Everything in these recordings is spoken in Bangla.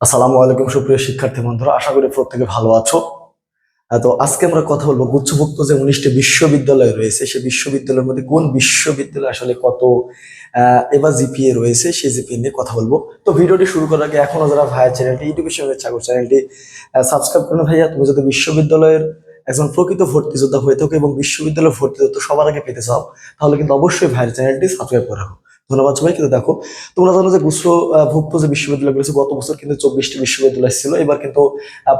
আসসালামু আলাইকুম, সুপ্রিয় শিক্ষার্থী বন্ধুরা। আশা করি প্রত্যেকে ভালো আছো। তো আজকে আমরা কথা বলব গুচ্ছভুক্ত যে উনিশটি বিশ্ববিদ্যালয় রয়েছে সেই বিশ্ববিদ্যালয়ের মধ্যে কোন বিশ্ববিদ্যালয় আসলে কত এবার জিপিএ রয়েছে, সেই জিপিএ নিয়ে কথা বলব। তো ভিডিওটি শুরু করার আগে এখনও যারা ভাইয়া চ্যানেলটি এডুকেশন চাকর চ্যানেলটি সাবস্ক্রাইব করুন ভাইয়া। তুমি যদি বিশ্ববিদ্যালয়ের একজন প্রকৃত ভর্তি যোদ্ধা হয়ে থাকো এবং বিশ্ববিদ্যালয়ের ভর্তি তথ্য সবার আগে পেতে চাও, তাহলে কিন্তু অবশ্যই ভাইয়ের চ্যানেলটি সাবস্ক্রাইব করে রাখো। ধন্যবাদ সবাই কিন্তু দেখো, তোমরা জানো যে গুচ্ছ ভুক্ত যে বিশ্ববিদ্যালয় রয়েছে গত বছর কিন্তু চব্বিশটি বিশ্ববিদ্যালয় ছিল। এবার কিন্তু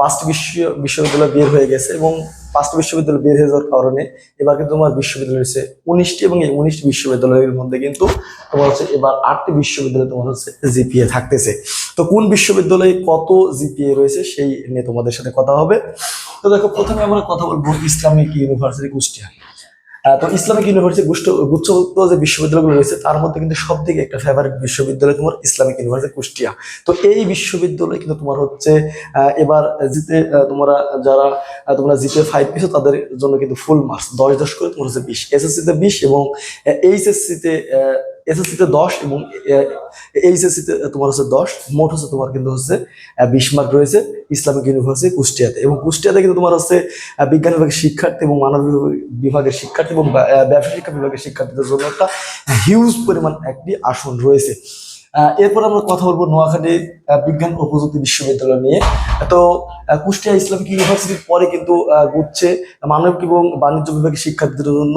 পাঁচটি বিশ্ব, বিশ্ববিদ্যালয় বের হয়ে গেছে এবং পাঁচটি বিশ্ববিদ্যালয় বের হয়ে যাওয়ার কারণে এবার কিন্তু তোমার বিশ্ববিদ্যালয় রয়েছে উনিশটি এবং এই উনিশটি বিশ্ববিদ্যালয়ের মধ্যে কিন্তু তোমার হচ্ছে এবার আটটি বিশ্ববিদ্যালয় তোমার হচ্ছে জিপিএ থাকতেছে। তো কোন বিশ্ববিদ্যালয়ে কত জিপিএ রয়েছে সেই নিয়ে তোমাদের সাথে কথা হবে। তো দেখো, প্রথমে আমরা কথা বলব ইসলামিক ইউনিভার্সিটি কুষ্টিয়া। তো ইসলামিক ইউনিভার্সিটি গুষ্ট গুচ্ছভুক্ত যে বিশ্ববিদ্যালয়গুলো রয়েছে, তার মধ্যে কিন্তু সব থেকে একটা ফেভারিট বিশ্ববিদ্যালয় তোমার ইসলামিক ইউনিভার্সিটি কুষ্টিয়া। তো এই বিশ্ববিদ্যালয় কিন্তু তোমার হচ্ছে এবার জিতে তোমরা যারা তোমরা জিতে ফাইভ পেয়েছ, তাদের জন্য কিন্তু ফুল মার্কস দশ দশ করে তোমার হচ্ছে বিশ। এসএসসিতে বিশ এবং এইচএসসি তে এসএসসি তে দশ এবং এইচএসসিতে তোমার হচ্ছে দশ, মোট হচ্ছে তোমার কিন্তু হচ্ছে বিশ মার্ক রয়েছে ইসলামিক ইউনিভার্সিটি কুষ্টিয়াতে এবং কুষ্টিয়াতে কিন্তু তোমার হচ্ছে বিজ্ঞান বিভাগের শিক্ষার্থী এবং মানব বিভাগের শিক্ষার্থী এবং ব্যবসা শিক্ষা বিভাগের শিক্ষার্থীদের জন্য একটা হিউজ পরিমাণ একটি আসন রয়েছে। এরপর আমরা কথা বলব নোয়াখালী বিজ্ঞান ও প্রযুক্তি বিশ্ববিদ্যালয় নিয়ে। তো কুষ্টিয়া ইসলামিক ইউনিভার্সিটির পরে কিন্তু গুচ্ছে মানব এবং বাণিজ্য বিভাগের শিক্ষার্থীদের জন্য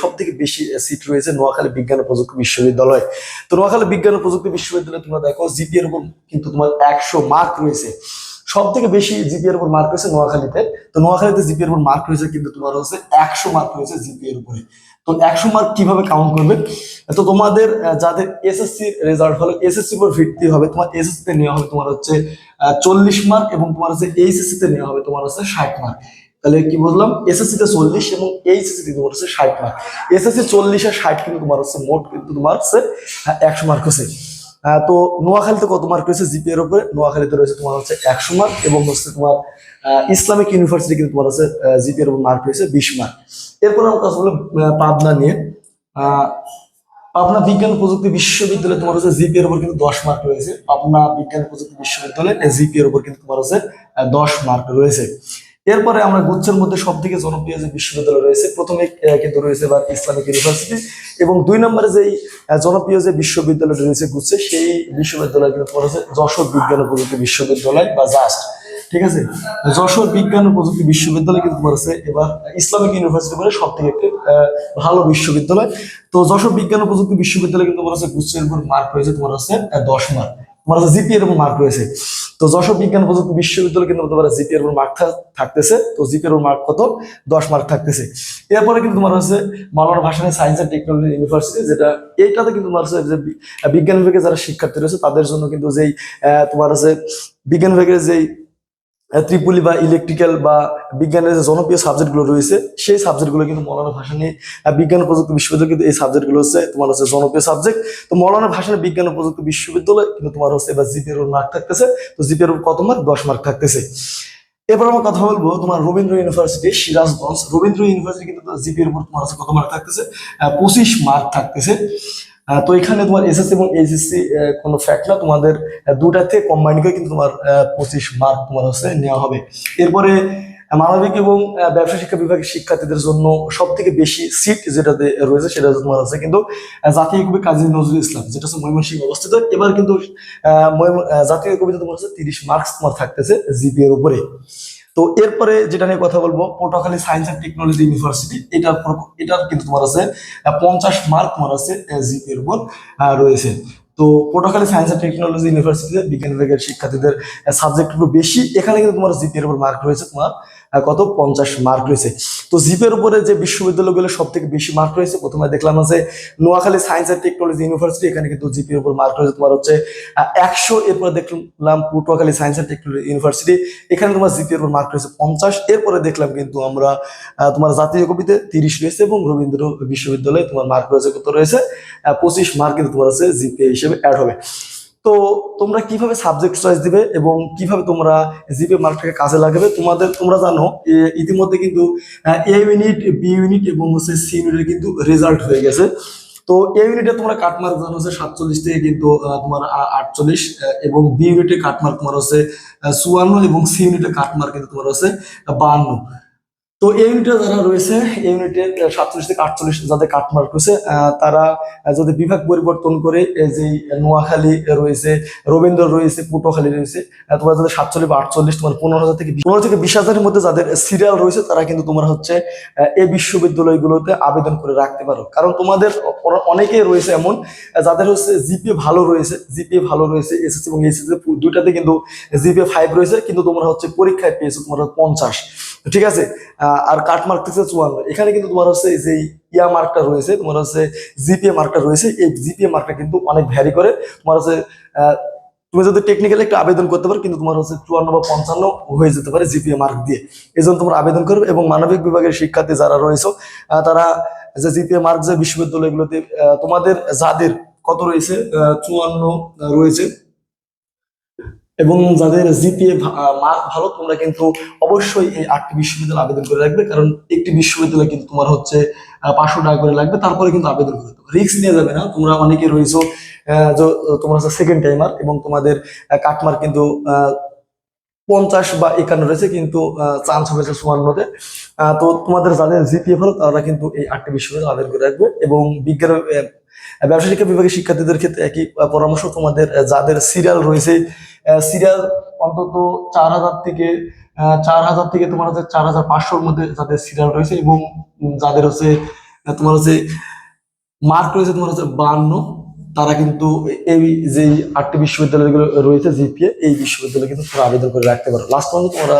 সব থেকে বেশি সিট রয়েছে নোয়াখালী বিজ্ঞান ও প্রযুক্তি বিশ্ববিদ্যালয়। তো, নোয়াখালী বিজ্ঞান ও প্রযুক্তি বিশ্ববিদ্যালয় তোমরা দেখো জিপিএর উপর কিন্তু তোমার একশো মার্ক রয়েছে। সব থেকে বেশি জিপি এর উপর মার্ক রয়েছে নোয়াখালীতে। তো নোয়াখালীতে জিপি এর উপর মার্ক রয়েছে কিন্তু তোমার হচ্ছে একশো মার্ক রয়েছে জিপি এর উপরে। তো একশো মার্ক কীভাবে কাউন্ট করবে? তো তোমাদের যাদের এসএসসি রেজাল্ট হলো এসএসসি উপর ভিত্তি হবে, তোমার এসএসসি তে নেওয়া হবে তোমার হচ্ছে চল্লিশ মার্ক এবং তোমার হচ্ছে এইচএসসি তে নেওয়া হবে তোমার হচ্ছে ষাট মার্ক তাহলে কি বললাম এসএসসি তে চল্লিশ এবং এইচএসসি তে তোমার হচ্ছে ষাট মার্ক এসএসসি চল্লিশ আর ষাট কিন্তু তোমার হচ্ছে মোট কিন্তু তোমার হচ্ছে একশো মার্ক হচ্ছে। তো নোয়াখালীতে কত মার্ক রয়েছে জিপি এর উপরে? নোয়াখালীতে রয়েছে তোমার হচ্ছে একশো মার্ক এবং হচ্ছে তোমার ইসলামিক ইউনিভার্সিটি কিন্তু তোমার হচ্ছে জিপি এর উপর মার্ক রয়েছে বিশ মার্ক এরপর আমরা কথা বলব পাবনা নিয়ে। পাবনা বিজ্ঞান প্রযুক্তি বিশ্ববিদ্যালয়ে তোমার হচ্ছে জিপি এর উপর কিন্তু দশ মার্ক রয়েছে। পাবনা বিজ্ঞান প্রযুক্তি বিশ্ববিদ্যালয়ে জিপি এর উপর কিন্তু তোমার হচ্ছে দশ মার্ক রয়েছে। এরপরে আমরা গুচ্ছের মধ্যে সব থেকে জনপ্রিয় যে বিশ্ববিদ্যালয় রয়েছে, প্রথমে কিন্তু রয়েছে এবার ইসলামিক ইউনিভার্সিটি এবং দুই নম্বরে যেই জনপ্রিয় যে বিশ্ববিদ্যালয় রয়েছে গুচ্ছে সেই বিশ্ববিদ্যালয় কিন্তু যশোর বিজ্ঞান ও প্রযুক্তি বিশ্ববিদ্যালয় বা জাস্ট। ঠিক আছে? যশোর বিজ্ঞান ও প্রযুক্তি বিশ্ববিদ্যালয় কিন্তু হচ্ছে এবার ইসলামিক ইউনিভার্সিটি বলে সব থেকে একটি ভালো বিশ্ববিদ্যালয়। তো যশোর বিজ্ঞান ও প্রযুক্তি বিশ্ববিদ্যালয় কিন্তু হচ্ছে গুচ্ছের উপর মার্ক রয়েছে, তোমার হচ্ছে দশ মার্ক তোমার হচ্ছে জিপি এর উপর মার্ক রয়েছে। তো যশোর বিজ্ঞান প্রযুক্তি বিশ্ববিদ্যালয় কিন্তু তোমার জিপিএর উপর মার্ক থাকতেছে। তো জিপিএর উপর মার্ক কত? দশ মার্ক থাকতেছে। এরপরে কিন্তু তোমার হচ্ছে মাওলানা ভাষা সায়েন্স অ্যান্ড টেকনোলজি ইউনিভার্সিটি যেটা এইটাতে কিন্তু তোমার হচ্ছে যে বিজ্ঞান বিভাগে যারা শিক্ষার্থী রয়েছে, তাদের জন্য কিন্তু যেই তোমার হচ্ছে বিজ্ঞান বিভাগের যেই ত্রিপুলি বা ইলেকট্রিক্যাল বা বিজ্ঞানের যে জনপ্রিয় সাবজেক্টগুলো রয়েছে সেই সাবজেক্টগুলো কিন্তু মৌলানা আহ, বিজ্ঞান ও প্রযুক্তি বিশ্ববিদ্যালয় কিন্তু এই সাবজেক্টগুলো হচ্ছে তোমার হচ্ছে জনপ্রিয় সাবজেক্ট তো মৌলানা ভাসানী বিজ্ঞান ও প্রযুক্তি বিশ্ববিদ্যালয় কিন্তু তোমার হচ্ছে এবার জিপিএর মার্ক থাকতেছে। তো জিপিএর কত মার্ক দশ মার্ক থাকতেছে। এবার আমরা কথা বলব তোমার রবীন্দ্র ইউনিভার্সিটি সিরাজগঞ্জ। রবীন্দ্র ইউনিভার্সিটি কিন্তু জিপিএর উপর তোমার হচ্ছে কত মার্ক থাকতেছে? পঁচিশ মার্ক থাকতেছে। তো এখানে তোমার এসএসসি এবং এইচএসসি কোনো ফ্যাক্ট না। তোমাদের আহ, দুটা থেকে কম্বাইন করে কিন্তু তোমার পঁচিশ মার্ক তোমার হচ্ছে নেওয়া হবে। এরপরে মানবিক এবং ব্যবসা শিক্ষা বিভাগের শিক্ষার্থীদের জন্য সব থেকে বেশি সিট যেটাতে রয়েছে সেটা তোমার হচ্ছে কিন্তু জাতীয় কবি কাজী নজরুল ইসলাম যেটা হচ্ছে ময়মনসিংহ অবস্থিত। এবার কিন্তু জাতীয় কবিতা তোমার হচ্ছে তিরিশ মার্কস তোমার থাকতেছে জিপি এর উপরে। তো এরপরে যেটা নিয়ে কথা বলব, Patuakhali science and technology university এটার এটার কিন্তু তোমার আছে পঞ্চাশ মার্ক তোমার আছে এর উপর রয়েছে। তো পটুয়াখালী সায়েন্স অ্যান্ড টেকনোলজি ইউনিভার্সিটিতে বিজ্ঞান বিভাগের শিক্ষার্থীদের সাবজেক্ট একটু বেশি, এখানে কিন্তু তোমার জিপের উপর মার্ক রয়েছে তোমার কত? পঞ্চাশ মার্ক রয়েছে। তো জিপের উপরে যে বিশ্ববিদ্যালয়গুলো সব থেকে বেশি মার্ক রয়েছে, প্রথমে দেখলাম আছে Noakhali science and technology university এখানে কিন্তু জিপির উপর মার্ক রয়েছে। তোমার হচ্ছে একশো, এরপরে দেখলাম Patuakhali science and technology university এখানে তোমার জিপির উপর মার্ক রয়েছে পঞ্চাশ। এরপরে দেখলাম কিন্তু আমরা তোমার জাতীয় কবিতে তিরিশ রয়েছে এবং রবীন্দ্র বিশ্ববিদ্যালয়ে তোমার মার্ক রয়েছে কত রয়েছে? পঁচিশ মার্ক কিন্তু তোমার হচ্ছে জিপিএ হিসেবে অ্যাড হবে। তো তোমরা কীভাবে সাবজেক্ট চয়েস দিবে এবং কীভাবে তোমরা জিপে মার্কটাকে কাজে লাগাবে, তোমাদের, তোমরা জানো ইতিমধ্যে কিন্তু এ ইউনিট বি ইউনিট এবং হচ্ছে সি ইউনিটের কিন্তু রেজাল্ট হয়ে গেছে। তো এ ইউনিটে তোমরা কাটমার্ক জানো হচ্ছে সাতচল্লিশ থেকে কিন্তু তোমার আটচল্লিশ এবং বি ইউনিটে কাটমার্ক তোমার হচ্ছে চুয়ান্ন এবং সি ইউনিটে কাটমার্ক কিন্তু তোমার হচ্ছে বাহান্ন। তো এই ইউনিটে যারা রয়েছে, এই ইউনিটে সাতচল্লিশ থেকে আটচল্লিশ যাদের কাটমার্ক রয়েছে তারা যদি বিভাগ পরিবর্তন করে যে নোয়াখালী রয়েছে, রবীন্দ্র রয়েছে, পটুয়াখালী রয়েছে তোমরা যাদের সাতচল্লিশ বা আটচল্লিশ তোমার পনেরো হাজার থেকে পনেরো থেকে বিশ হাজারের মধ্যে যাদের সিরিয়াল রয়েছে, তারা কিন্তু তোমরা হচ্ছে এই বিশ্ববিদ্যালয়গুলোতে আবেদন করে রাখতে পারো। কারণ তোমাদের অনেকেই রয়েছে এমন যাদের হচ্ছে জিপিএ ভালো রয়েছে, জিপিএ ভালো রয়েছে, এসএসসি এবং এসএসসি দুইটাতে কিন্তু জিপিএ ফাইভ রয়েছে, কিন্তু তোমরা হচ্ছে পরীক্ষায় পেয়েছ তোমার পঞ্চাশ। ঠিক আছে? আর কাট মার্ক থেকে চুয়ান্ন। এখানে কিন্তু তোমার হচ্ছে যে ইয়া মার্কটা রয়েছে, তোমার হচ্ছে জিপিএ মার্কটা রয়েছে। এই জিপিএ মার্কটা কিন্তু অনেক ভ্যারি করে। তোমার হচ্ছে তুমি যদি টেকনিক্যালি একটু আবেদন করতে পারো, কিন্তু তোমার হচ্ছে চুয়ান্ন বা পঞ্চান্ন হয়ে যেতে পারে জিপিএ মার্ক দিয়ে। এই জন্য তোমরা আবেদন করবে এবং মানবিক বিভাগের শিক্ষার্থী যারা রয়েছে তারা যে জিপিএ মার্ক, যে বিশ্ববিদ্যালয়গুলোতে তোমাদের যাদের কত রয়েছে চুয়ান্ন রয়েছে এবং যাদের জিপিএ মার্ক ভালো তোমরা কিন্তু অবশ্যই এই আটটি বিশ্ববিদ্যালয় আবেদন করে রাখবে। কারণ একটি বিশ্ববিদ্যালয় কিন্তু তোমার হচ্ছে পাঁচশো টাকা করে লাগবে তারপরে কিন্তু আবেদন করে হবে রিস্ক নিয়ে যাবে না তোমরা অনেকে রয়েছো তোমার হচ্ছে সেকেন্ড টাইমার এবং তোমাদের কাটমার কিন্তু পঞ্চাশ বা একান্ন রয়েছে কিন্তু চান্স হয়েছে চুয়ান্নতে। আহ, তো তোমাদের যাদের জিপিএ ভালো তারা কিন্তু এই আটটি বিশ্ববিদ্যালয় আবেদন করে রাখবে এবং বিজ্ঞান ব্যবসা শিক্ষা বিভাগের শিক্ষার্থীদের ক্ষেত্রে একই পরামর্শ তোমাদের যাদের সিরিয়াল রয়েছে সিরিয়াল অন্তত চার হাজার থেকে চার হাজার থেকে তোমার হচ্ছে চার হাজার পাঁচশোর মধ্যে যাদের সিরিয়াল রয়েছে এবং যাদের হচ্ছে তোমার হচ্ছে মার্ক রয়েছে তোমার হচ্ছে বান্ন, তারা কিন্তু এই যে আটটি বিশ্ববিদ্যালয়গুলো রয়েছে জিপিএ, এই বিশ্ববিদ্যালয়ে কিন্তু তোমরা আবেদন করে রাখতে পারো। লাস্ট পর্যন্ত তোমরা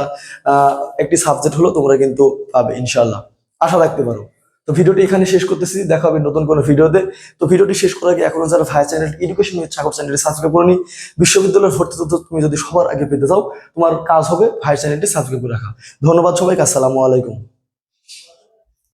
একটি সাবজেক্ট হলো তোমরা কিন্তু পাবে ইনশাল্লাহ আশা রাখতে পারো। তো ভিডিওটি এখানে শেষ করতেছি, দেখা হবে নতুন কোনো ভিডিওতে। তো ভিডিওটি শেষ করার আগে এখনও যারা ভাই চ্যানেল এডুকেশন উইথ সাগর চ্যানেলটি সাবস্ক্রাইব করে নি বিশ্ববিদ্যালয়ের ভর্তি তথ্য তুমি যদি সবার আগে পেতে চাও, তোমার কাজ হবে ভাই চ্যানেলটি সাবস্ক্রাইব করে রাখা। ধন্যবাদ সবাইকে, আসসালামু আলাইকুম।